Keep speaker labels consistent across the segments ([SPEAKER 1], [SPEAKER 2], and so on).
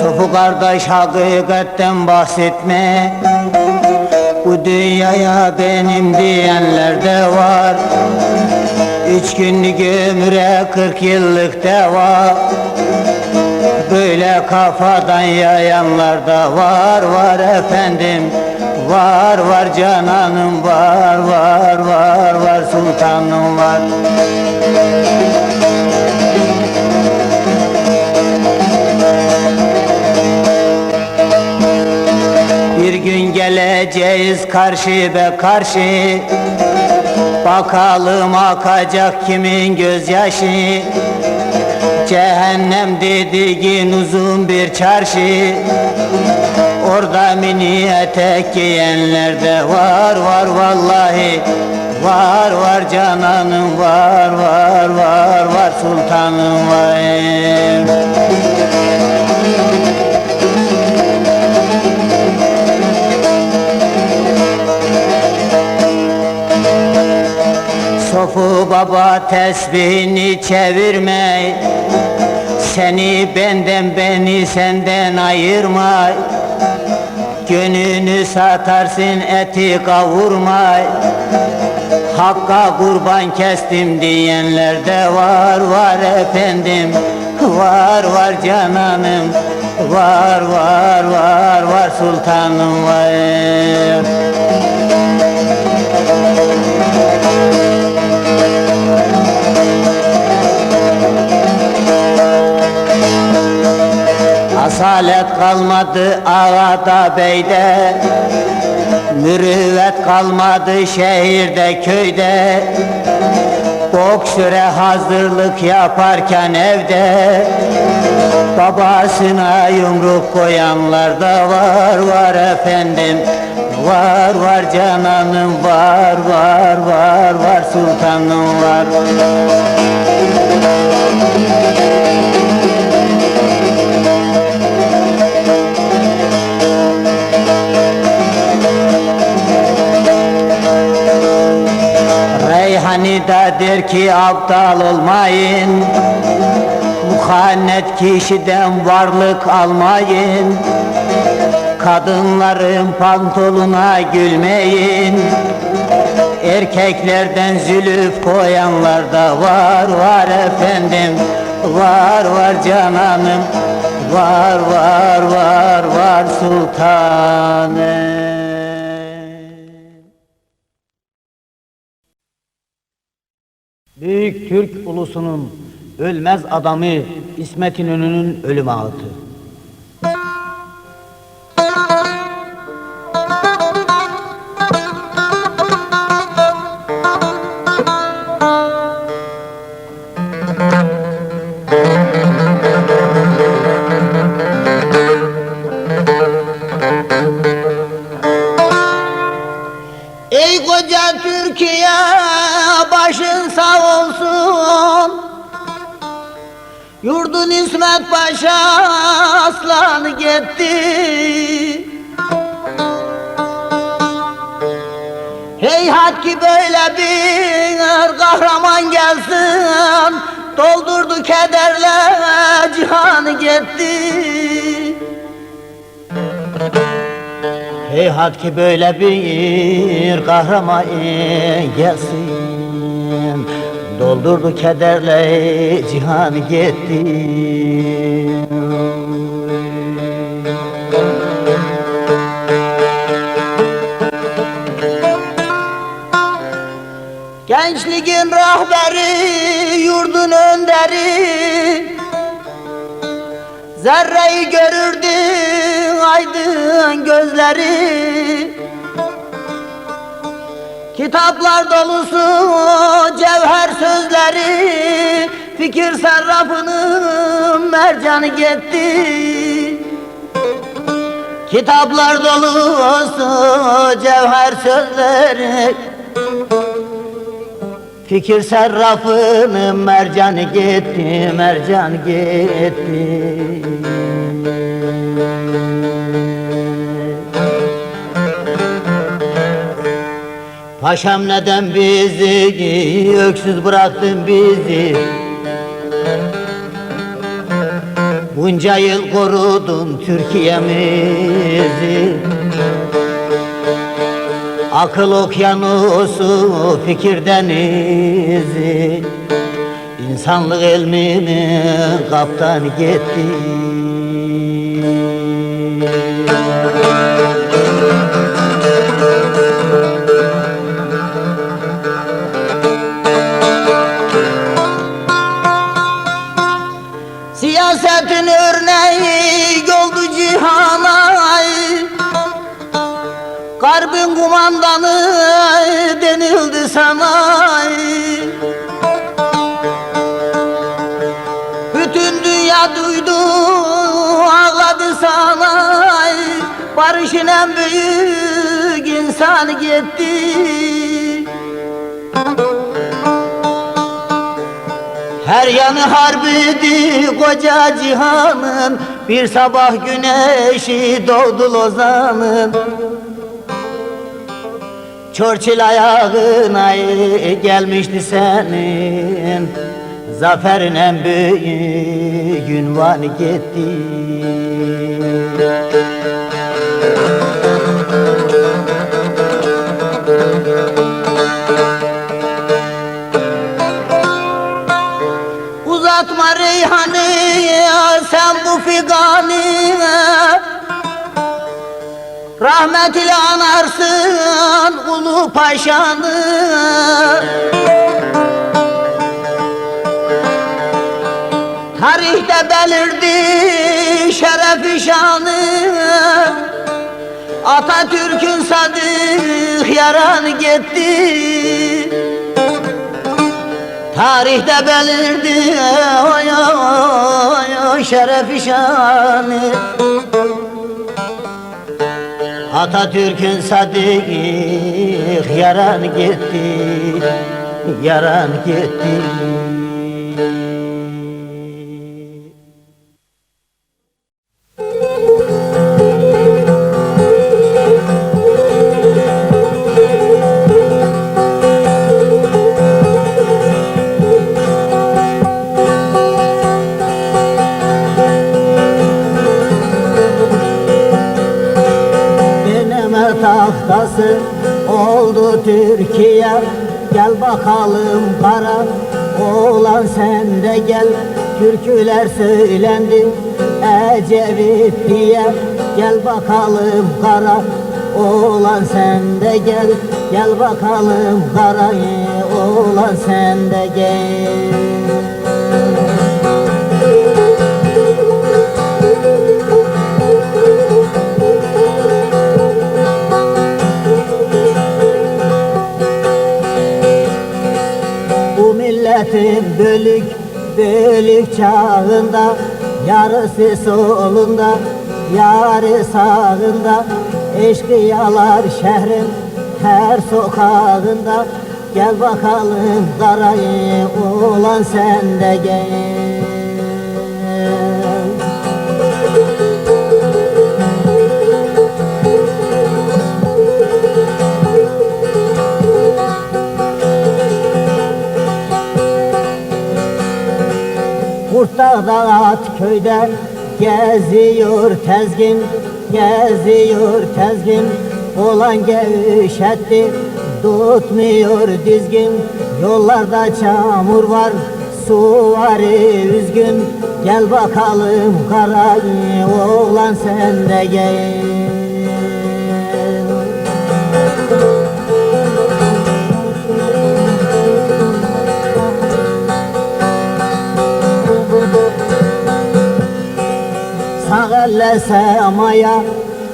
[SPEAKER 1] Sofu kardeş hakikatten bahsetme. Bu dünyaya benim diyenler de var. Üç günlük ömre kırk yıllık deva Böyle kafadan yayanlar da var var efendim Var var cananım var var var var sultanım var. Bir gün geleceğiz karşı be karşı. Bakalım akacak kimin gözyaşı. Cehennem dediğin uzun bir çarşı Orada mini etek giyenler de var var vallahi. Var var cananım var var var var sultanım var Sofu baba tesbihini çevirme Seni benden beni senden ayırma Gönlünü satarsın eti kavurma Hakka kurban kestim diyenler de var var efendim. Var var cananım. Var var var var sultanım var Asalet kalmadı ağada beyde. Mürüvvet kalmadı şehirde köyde. Boksüre hazırlık yaparken evde. Babasına yumruk koyanlar da var var efendim. Var var cananım var var var var sultanım var Reyhani da der ki aptal olmayın. Muhannet kişiden varlık almayın. Kadınların pantoluna gülmeyin. Erkeklerden zülüf koyanlar da var var efendim. Var var cananım. Var var var var sultanım Büyük Türk ulusunun ölmez adamı İsmet İnönü'nün ölüm ağıtı. Aslanı gitti. Heyhat ki böyle bir kahraman gelsin. Doldurdu kederle cihanı gitti. Heyhat ki böyle bir kahraman gelsin Doldurdu kederle cihan gitti. Gençliğin rahberi, yurdun önderi. Zerreyi görürdü aydın gözleri Kitaplar dolusu cevher sözleri Fikir sarrafının mercanı gitti Kitaplar dolusu cevher sözleri Fikir sarrafının mercanı gitti, mercan gitti. Paşam neden bizi öksüz bıraktın bizi. Bunca yıl korudun Türkiye'mizi. Akıl okyanusu fikir denizi? İnsanlık ilmini kaptan gitti Siyasetin örneği oldu cihana. Garbin kumandanı denildi sana. Bütün dünya duydu ağladı sana. Barışın en büyük insanı gitti Her yanı harbiydi koca cihanın. Bir sabah güneşi doğdu Lozan'ın. Churchill ayağına gelmişti senin. Zaferin en büyük ünvanı gitti figanı Rahmet anarsın ulu paşanı. Tarihte belirdi şerefi şanı. Atatürk'ün sadık yaranı gitti. Tarihte belirdi oy oy şerefi şanı. Atatürk'ün sadık yaran gitti Yaran gitti tahtası oldu Türkiye. Gel bakalım kara oğlan sen de gel. Türküler söylendi Ecevit diye. Gel bakalım kara oğlan sen de gel. Gel bakalım kara oğlan sen de gel milletin bölük bölük çağında Yarısı solunda yarı sağında Eşkıyalar şehrin her sokağında. Gel bakalım karayı oğlan sen de gel Kurtdağ'da at köyde geziyor tezgin Geziyor tezgin. Olan gevşetti tutmuyor dizgin Yollarda çamur var su var üzgün. Gel bakalım karayı oğlan sen de gel Elle semaya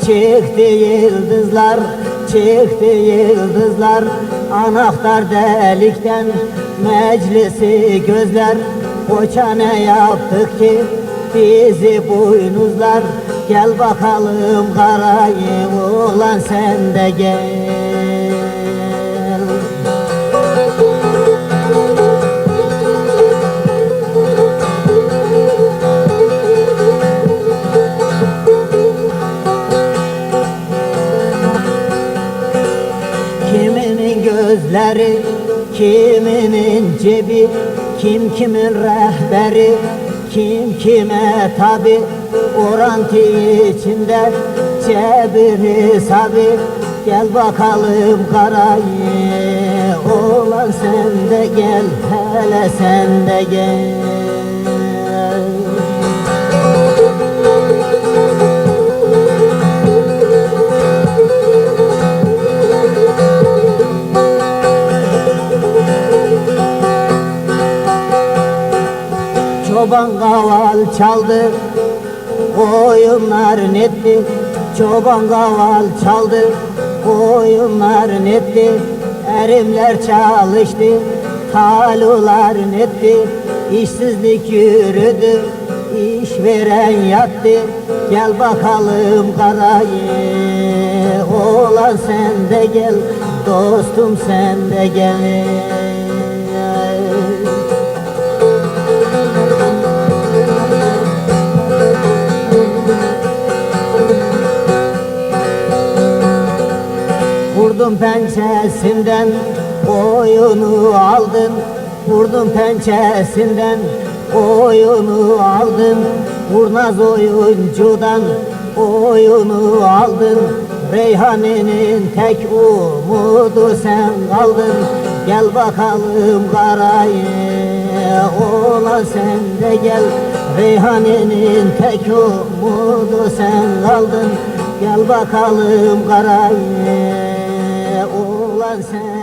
[SPEAKER 1] çıktı yıldızlar Çıktı yıldızlar. Anahtar delikten meclisi gözler. Koça ne yaptık ki bizi boynuzlar Gel bakalım karayı oğlan sen de gel Kiminin cebi Kim kimin rehberi Kim kime tabi Orantı içinde Cebiri sabi. Gel bakalım karayı Oğlan sen de gel Hele sen de gel Çoban kaval çaldı Koyunlar netti Çoban kaval çaldı Koyunlar netti Erimler çalıştı Talular netti. İşsizlik yürüdü iş veren yattı. Gel bakalım karayı Oğlan sen de gel Dostum sen de gel Vurdum pençesinden oyunu aldın. Vurdum pençesinden oyunu aldın. Kurnaz oyuncudan oyunu aldın. Reyhane'nin tek umudu sen kaldın. Gel bakalım karayı Oğlan sen de gel. Reyhane'nin tek umudu sen kaldın. Gel bakalım karayı Oğlan sen